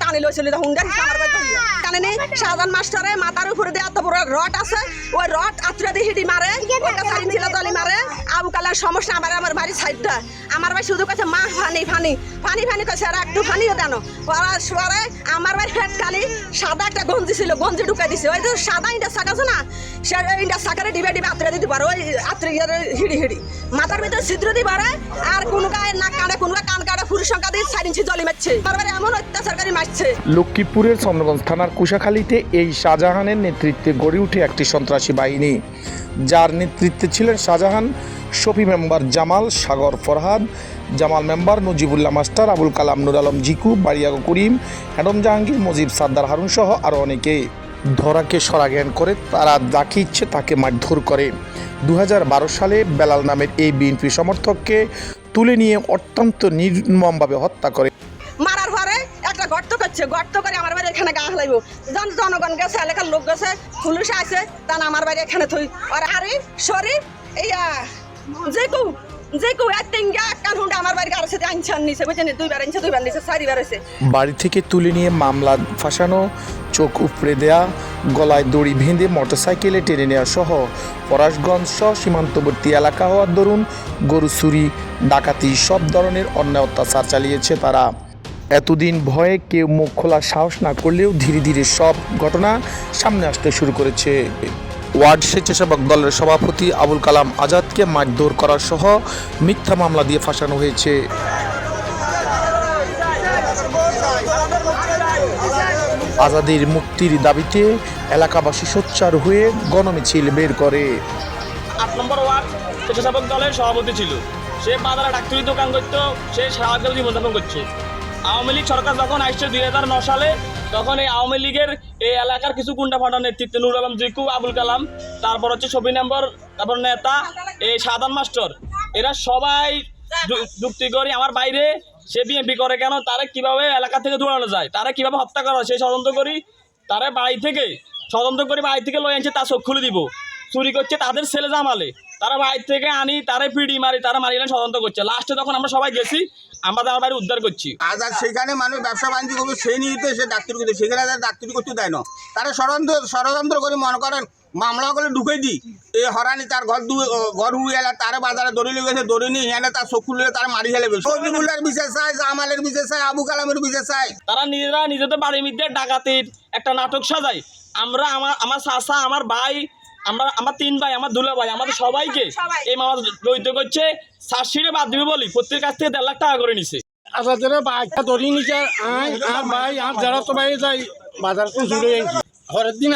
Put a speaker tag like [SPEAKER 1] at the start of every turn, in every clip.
[SPEAKER 1] টানি লইছিল হুন্ডা আমার বাড়ি জানে নি শাহজাহান মাস্টারে মাথার উপরে দিয়ে এত বড় রড আছে ওই রড আত্রা দিয়ে হিডি মারে ওটা সাইন ছিল দলি মারে আবু কালার সমস্যা আমার আমার বাড়ির সাইডটা আমার ভাই শুধু কাছে মা ফানি ফানি। ফানি ফানি কাছে আর একটু ফানিও দেন পড়ার পরে আমার ভাই হেড খালি সাদা একটা গঞ্জি ছিল গঞ্জি ঢুকাই দিছে। ওই যে সাদা ইন্ডা না সে ইন্ডা শাকারে ডিবে ডিবে আত্রে দিতে পারো ওই আত্রে হিড়ি হিড়ি। মাথার ভিতরে ছিদ্র দিয়ে পারে আর কোনো গায়ে নাক কানে কোনো কান কাটা ফুরি সংখ্যা দিয়ে সাইড ইঞ্চি জলি মারছে। এমন অত্যাচারকারী মারছে।
[SPEAKER 2] লক্ষ্মীপুরের চন্দ্রগঞ্জ থানার কুশাখালীতে এই শাহজাহানের নেতৃত্বে গড়ে উঠে একটি সন্ত্রাসী বাহিনী। যার নেতৃত্বে ছিলেন Shahjahan, Shafi member Jamal, Sagar Farhad, Jamal member Najibullah master, Abul Kalam, Nur Alam Jiku, বাড়িয়াগো Karim হ্যাডম জাহাঙ্গীর, মজিব সাদ্দার হারুন সহ আরও অনেকে। ধরাকে সরাজ্ঞান করে তারা যাকে ইচ্ছে তাকে মারধর করে। দু হাজার বারো সালে বেলাল নামের এই বিএনপি সমর্থককে তুলে নিয়ে অত্যন্ত নির্মমভাবে হত্যা করে।
[SPEAKER 1] মারার পরে একটা গর্ত করছে, গর্ত করে আমার বাড়ি এখানে গা হলাইব। জন জনগণ গেছে, এলাকার লোক গেছে, পুলিশ আছে তান আমার বাড়ি এখানে থই আর আরে শরীফ ইয়া যে কু যে কু টিঙ্গা কান হুন্ডা আমার বাড়ি গাড়ি সাথে আনছান নিছে, বুঝছেন? দুইবার আনছে দুইবার নিছে চারিবার হয়েছে
[SPEAKER 2] বাড়ি থেকে তুলে নিয়ে মামলা ফাঁসানো, চোখ উপড়ে দেয়া, গলায় দড়ি বেঁধে মোটরসাইকেলে টেনে নেওয়া সহ পরাশগঞ্জ সহ সীমান্তবর্তী এলাকা হওয়ার দরুন গরু চুরি ডাকাতি সব ধরনের অন্যায় অত্যাচার চালিয়েছে তারা। এতদিন ভয়ে কেউ মুখ খোলার সাহস না করলেও ধীরে ধীরে সব ঘটনা সামনে আসতে শুরু করেছে। ওয়ার্ড স্বেচ্ছাসেবক দলের সভাপতি আবুল কালাম আজাদকে মারধর করা সহ মিথ্যা মামলা দিয়ে ফাঁসানো হয়েছে। আজাদের মুক্তির দাবিতে এলাকাবাসী সোচ্চার হয়ে গণমিছিল বের করে।
[SPEAKER 3] আট নম্বর ওয়ার্ড স্বেচ্ছাসেবক দলের সভাপতি ছিল। সে বাজারে ডাক্তারি দোকান করতো সে সাহায্য জীবনযাপন করছে। আওয়ামী লীগ সরকার যখন আসছে দুই সালে, তখন এই আওয়ামী লীগের এই এলাকার কিছু গুন্ডা ফাটার নেতৃত্বে নুর আলম, জিকু, আবুল কালাম, তারপর হচ্ছে ছবি নম্বর, তারপর নেতা, এই সাধারণ মাস্টার, এরা সবাই যুক্তি করে আমার বাইরে, সে বিএনপি করে কেন, তারা কীভাবে এলাকা থেকে দৌড়ানো যায়, তারা কীভাবে হত্যা করা সেই তদন্ত করি, তারা বাড়ি থেকে তদন্ত করে বাড়ি থেকে লয়ে আনছে তার চোখ খুলে দিব, চুরি করছে তাদের ছেলে জামালে, তারা বাড়ি থেকে আনি, তারা পিড়ি মারি, তারা মারিলেন তদন্ত করছে, লাস্টে যখন আমরা সবাই গেছি আমরা তার বাড়ি উদ্ধার করছি।
[SPEAKER 4] আজ আর সেখানে মানুষ ব্যবসা বাণিজ্য করবে সেই নিয়েতে সে ডাক্তারি করতে সেখানে তারা ডাক্তারি করতে দেয় না। তারা ষড়যন্ত্র ষড়যন্ত্র করে মনে করেন মামলা করে ঢুকে দি এই হরানি তার ঘর দু ঘর উড়ে এলা তারে বাজারে দড়ি লেগেছে দড়ি নিয়ে এনে তার চক্ষু লিয়ে তার মারি ফেলে ফেলছে সজিবুল্লার বিশেষ চাই জামালের বিশেষ চাই আবু কালামের বিশেষ চাই
[SPEAKER 3] তারা নিজেরা নিজেদের বাড়ির মধ্যে ডাকাতির একটা নাটক সাজায়। আমরা আমার আমার চাষা আমার ভাই আমরা আমার তিন ভাই আমার দুলা ভাই আমাদের সবাইকে এই মামলা জড়িত করছে চার্জশিটে বাদ দিবে বলি প্রত্যেকের কাছ থেকে দেড় লাখ টাকা করে নিছে।
[SPEAKER 5] আসাদের বাইকটা ধরি নিছে আই আর ভাই আর যারা তো বাইরে যাই বাজার তো জুড়ে ঘরের দিন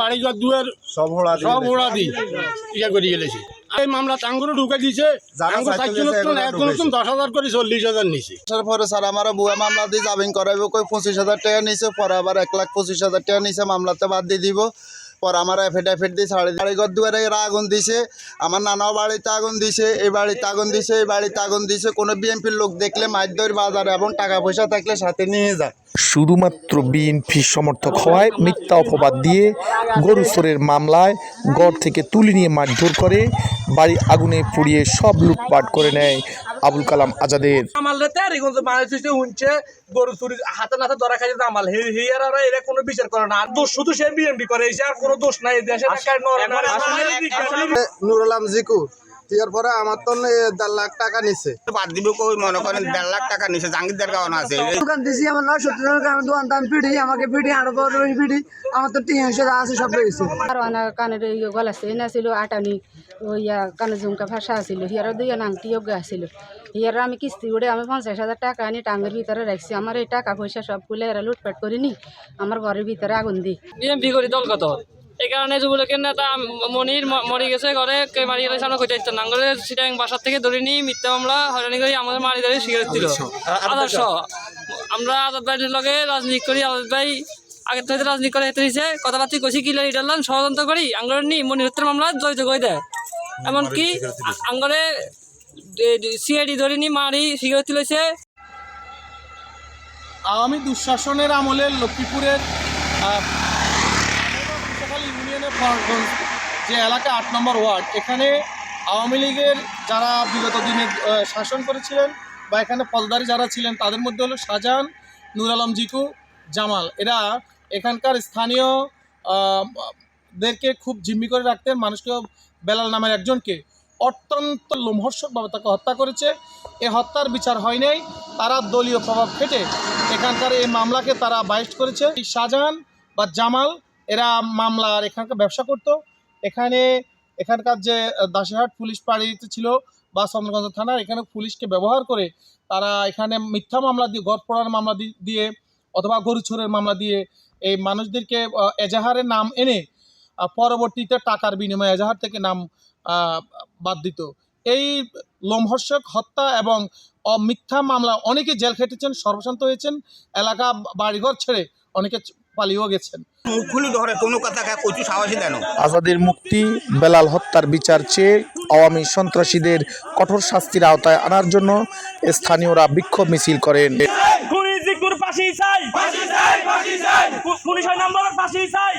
[SPEAKER 5] বাড়ি যাওয়ার দুয়ার সব সব দি ইয়া করে গেলেছি। এই মামলা টাঙ্গুরও ঢুকে দিছে টাঙ্গুর নতুন একজন নতুন দশ হাজার করে চল্লিশ হাজার নিছে।
[SPEAKER 6] পরে স্যার আমার বুয়া মামলা দিয়ে জামিন করাইব কই পঁচিশ হাজার টাকা নিছে পরে আবার এক লাখ পঁচিশ হাজার টাকা নিছে মামলাতে বাদ দিয়ে দিব। পরে আমার এফিডেভিট দিয়ে সাড়ে সাড়ে বাড়িঘর দুয়ারে এরা আগুন দিছে আমার নানাও বাড়িতে আগুন দিছে এই বাড়িতে আগুন দিছে এই বাড়িতে আগুন দিছে কোনো বিএনপির লোক দেখলে মাছ মাইদর বাজার এবং টাকা পয়সা থাকলে সাথে নিয়ে যায়।
[SPEAKER 2] শুধুমাত্র বিএনপি সমর্থক হওয়ায় মিথ্যা অপবাদ দিয়ে গরু চোরের মামলায় গড় থেকে তুলে নিয়ে মারধর করে বাড়ি আগুনে পুড়িয়ে সব লুটপাট করে নেয় আবুল কালাম আজাদের
[SPEAKER 7] গরু চুরি হাতে নাতে ধরা হিয়ার আর এরা কোনো বিচার করে না আর দোষ শুধু সে বিএমপি করে আর কোনো দোষ নাই দেশে
[SPEAKER 6] জিকু পরে আমার তো দেড় লাখ টাকা নিছে।
[SPEAKER 4] বাদ দিবে কই মনে করেন দেড় লাখ টাকা জাঙ্গিরদার কারণ আছে।
[SPEAKER 8] দোকান দিছি আমার নয় সত্তর দোকান দাম পিড়ি আমাকে পিড়ি আরও বড় পিড়ি আমার তো টিন আছে সব রয়েছে।
[SPEAKER 9] আর অনা কানের ইয়ে গলা চেন আছিল আটানি ইয়া কানে ঝুমকা ভাষা আছিল হিয়ার দুই আংটি অজ্ঞা আছিল। হিয়ার আমি কিস্তি উড়ে আমি পঞ্চাশ হাজার টাকা আনি টাঙ্গের ভিতরে রাখছি আমার এই টাকা পয়সা সব খুলে এরা লুটপাট করিনি আমার ঘরের ভিতরে আগুন দিই
[SPEAKER 3] বিএমপি করি দল কত? এই কারণে যুবলীগের নেতা মনির মরে গেছে ঘরে কে মারি গেলে আমরা কইতে আসতাম নাঙ্গলে সিটাং বাসার থেকে ধরে নিয়ে মিথ্যা মামলা হয়রানি করে আমাদের মারি ধরে শিখে দিল। আদর্শ। আমরা আজাদ ভাইয়ের লগে রাজনীতি করি আজাদ ভাই আগের থেকে রাজনীতি করে হেতে দিছে কথাবার্তা কষি কিলো ইডালান ষড়যন্ত্র করি আঙ্গলের নি মনির হত্যার মামলা জড়িত করে দেয়। এমনকি আঙ্গলে সিআইডি ধরে নি মারি সিগারেট তুলেছে।
[SPEAKER 5] আওয়ামী দুঃশাসনের আমলে লক্ষ্মীপুরের ইউনিয়নের যে এলাকা আট নম্বর ওয়ার্ড, এখানে আওয়ামী লীগের যারা বিগত দিনে শাসন করেছিলেন বা এখানে পদধারী যারা ছিলেন, তাদের মধ্যে হলো শাহজাহান নূর আলম জিকু জামাল। এরা এখানকার স্থানীয় দেরকে খুব জিম্মি করে রাখতেন, মানুষকে বেলাল নামের একজনকে। অত্যন্ত লোমহর্ষকভাবে তাকে হত্যা করেছে। এ হত্যার বিচার হয় নাই। তারা দলীয় প্রভাব খেটে এখানকার এই মামলাকে তারা বাইশ করেছে। এই শাহজাহান বা জামাল এরা মামলার এখানকার ব্যবসা করত। এখানে এখানকার যে দাসিহাট পুলিশ পাড়িতে ছিল বা চন্দ্রগঞ্জ থানার, এখানে পুলিশকে ব্যবহার করে তারা এখানে মিথ্যা মামলা দিয়ে গড় পড়ার মামলা দিয়ে অথবা গরু চোরের মামলা দিয়ে এই মানুষদেরকে এজাহারের নাম এনে পরবর্তীতে টাকার বিনিময়ে এজাহার থেকে নাম বাদ দিত। এই লোমহর্ষক হত্যা এবং মিথ্যা মামলা, অনেকে জেল খেটেছেন, সর্বশান্ত হয়েছেন, এলাকা বাড়িঘর ছেড়ে অনেকে পালিয়েও গেছেন।
[SPEAKER 4] মুখ খুলি ধরে কোনো কথা কচু সাহসী দেন?
[SPEAKER 2] আজাদের মুক্তি বেলাল হত্যার বিচার চেয়ে আওয়ামী সন্ত্রাসীদের কঠোর শাস্তির আওতায় আনার জন্য স্থানীয়রা বিক্ষোভ মিছিল করেন।
[SPEAKER 3] ফাঁসি চাই। চাই চাই।